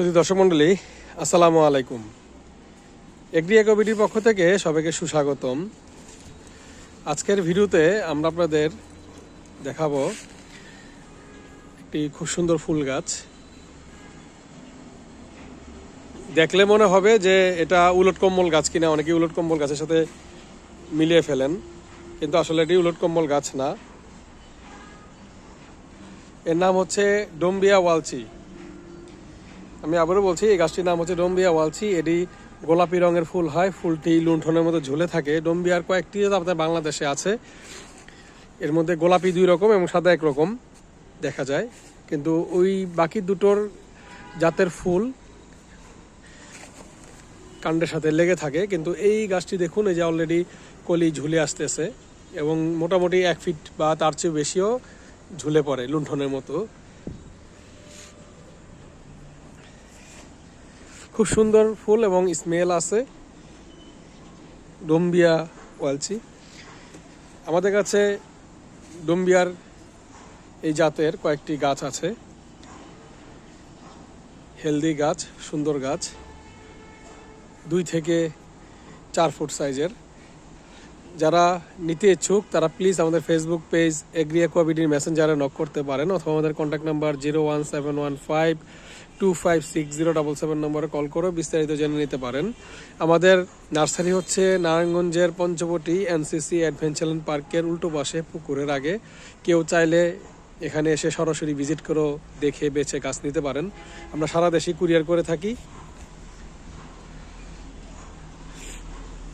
সুধী দর্শক মণ্ডলী আসসালামু আলাইকুম। এগ্রি একবিটির পক্ষ থেকে সবাইকে সুস্বাগতম। আজকের ভিডিওতে আমরা আপনাদের দেখাবো একটি খুব সুন্দর ফুল গাছ। দেখলে মনে হবে যে এটা উলট কম্বল গাছ কিনা অনেকে উলট কম্বল গাছের সাথে মিলিয়ে ফেলেন, কিন্তু আসলে এটি উলট কম্বল গাছ না। এর নাম হচ্ছে ডোম্বিয়া ওয়ালচি। আমি আবারও বলছি, এই গাছটির নাম হচ্ছে ডোম্বিয়া ওয়ালচি। এটি গোলাপি রঙের ফুল হয়, ফুলটি লুণ্ঠনের মতো ঝুলে থাকে। ডোম্বিয়ার কয়েকটি আপনার বাংলাদেশে আছে। এর মধ্যে গোলাপি দুই রকম এবং সাদা এক রকম দেখা যায়। কিন্তু ওই বাকি দুটোর জাতের ফুল কাণ্ডের সাথে লেগে থাকে। কিন্তু এই গাছটি দেখুন, এই যে অলরেডি কলি ঝুলে আসতেছে এবং মোটামুটি এক ফিট বা তার চেয়ে বেশিও ঝুলে পড়ে লুণ্ঠনের মতো। খুব সুন্দর ফুল এবং স্মেল আছে। ডোম্বিয়া ওয়ালচি। আমাদের কাছে ডোম্বিয়ার এই জাতের কয়েকটি গাছ আছে। হেলদি গাছ, সুন্দর গাছ। দুই থেকে চার ফুট সাইজের। যারা নিতে ইচ্ছুক, তারা প্লিজ আমাদের ফেসবুক পেজ এগ্রি অ্যাকোয়াবিটির মেসেঞ্জারে নক করতে পারেন অথবা আমাদের contact number zero one seven one five two five six zero double seven নম্বরে কল করে বিস্তারিত জেনে নিতে পারেন। আমাদের নার্সারি হচ্ছে নারায়ণগঞ্জের পঞ্চবটি এনসিসি অ্যাডভেঞ্চারল্যান্ড পার্কের উল্টো পাশে পুকুরের আগে। কেউ চাইলে এখানে এসে সরাসরি ভিজিট করেও দেখে, বেছে, গাছ নিতে পারেন। আমরা সারা দেশে কুরিয়ার করে থাকি।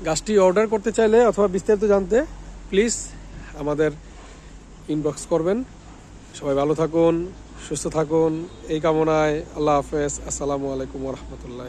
গাছটি অর্ডার করতে চাইলে অথবা বিস্তারিত জানতে প্লিজ আমাদের ইনবক্স করবেন। সবাই ভালো থাকুন, সুস্থ থাকুন। এই কামনায় আল্লাহ হাফেজ। আসসালামু আলাইকুম রহমতুল্লাহ